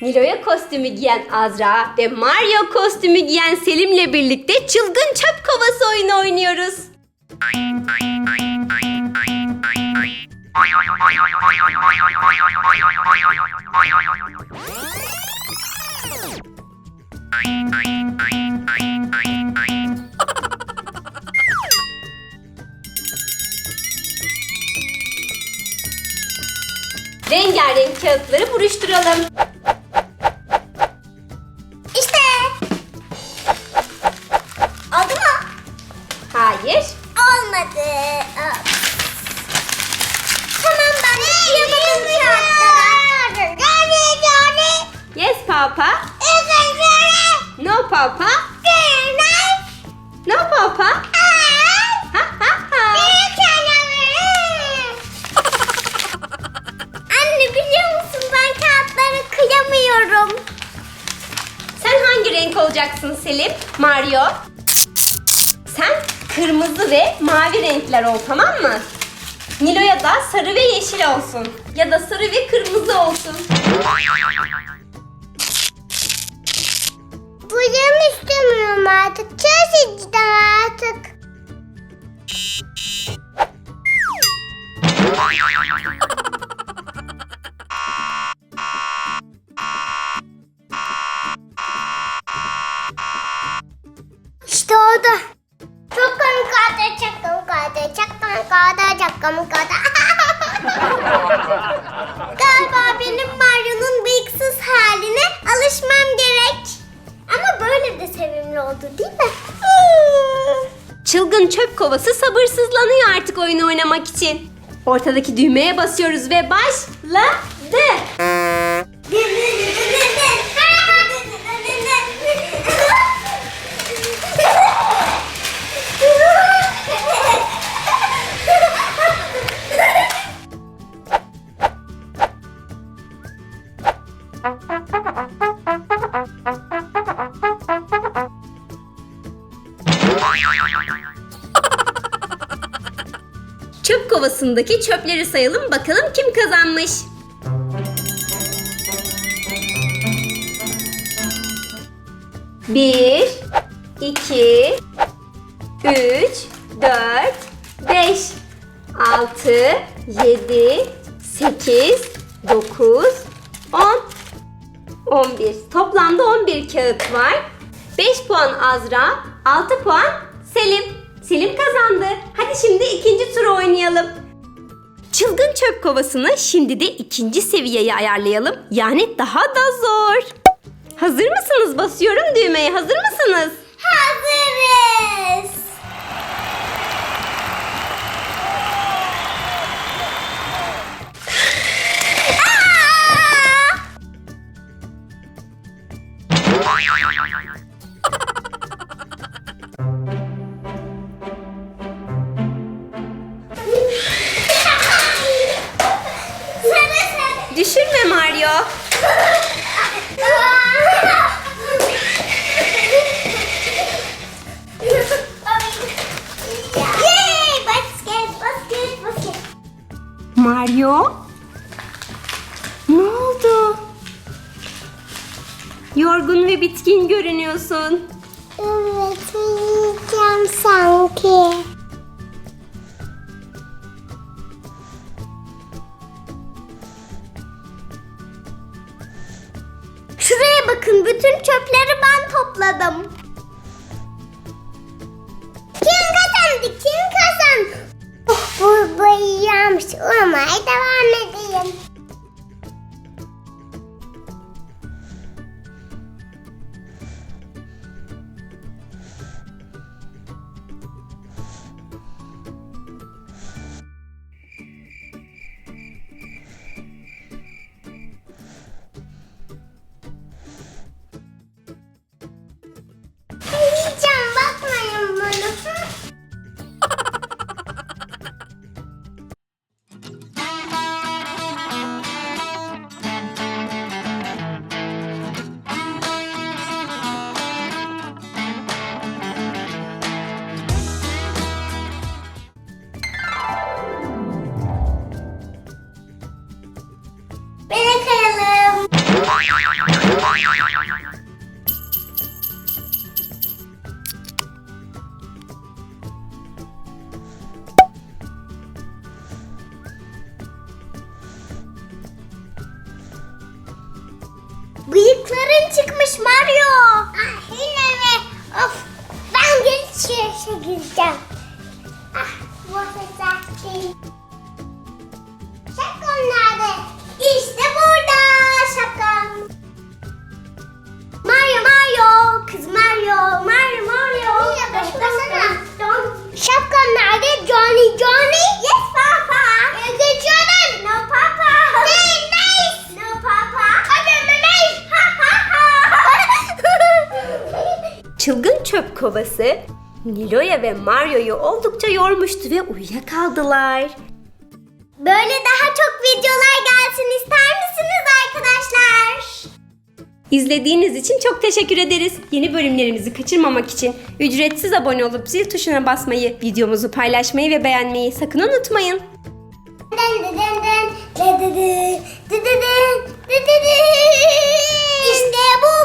Nilo'ya kostümü giyen Azra ve Mario kostümü giyen Selim'le birlikte çılgın çöp kovası oyunu oynuyoruz. Rengarenk kağıtları buruşturalım. Papa. No Papa. Aa. Ha ha ha. Büyük Anne biliyor musun ben kağıtları kıyamıyorum. Sen hangi renk olacaksın Selim? Mario. Sen kırmızı ve mavi renkler ol tamam mı? Nilo'ya da sarı ve yeşil olsun. Ya da sarı ve kırmızı olsun. Buyum istemiyorum artık. Çalışacağım artık. İşte orada. Çok komik oldu, çok komik oldu, çok komik oldu, çok komik oldu. Galiba benim Mario'nun bıyıksız haline alışmam gerek. Sevimli oldu değil mi? Hmm. Çılgın çöp kovası sabırsızlanıyor artık oyun oynamak için. Ortadaki düğmeye basıyoruz ve başladı. Çöp kovasındaki çöpleri sayalım bakalım kim kazanmış. Bir, iki, üç, dört, beş, altı, yedi, sekiz, dokuz, on. 11. Toplamda 11 kağıt var. 5 puan Azra, 6 puan Selim. Selim kazandı. Hadi şimdi ikinci turu oynayalım. Çılgın çöp kovasını şimdi de ikinci seviyeye ayarlayalım. Yani daha da zor. Hazır mısınız? Basıyorum düğmeye. Hazır mısınız? Mario? Ne oldu? Yorgun ve bitkin görünüyorsun. Evet, Bıyıkların çıkmış Mario. Ah yine mi? Of. Ben geçişe gireceğim. Ah bu değil. çöp kovası Nilo'ya ve Mario'yu oldukça yormuştu ve uyuyakaldılar. Böyle daha çok videolar gelsin ister misiniz arkadaşlar? İzlediğiniz için çok teşekkür ederiz. Yeni bölümlerimizi kaçırmamak için ücretsiz abone olup zil tuşuna basmayı, videomuzu paylaşmayı ve beğenmeyi sakın unutmayın. İşte bu.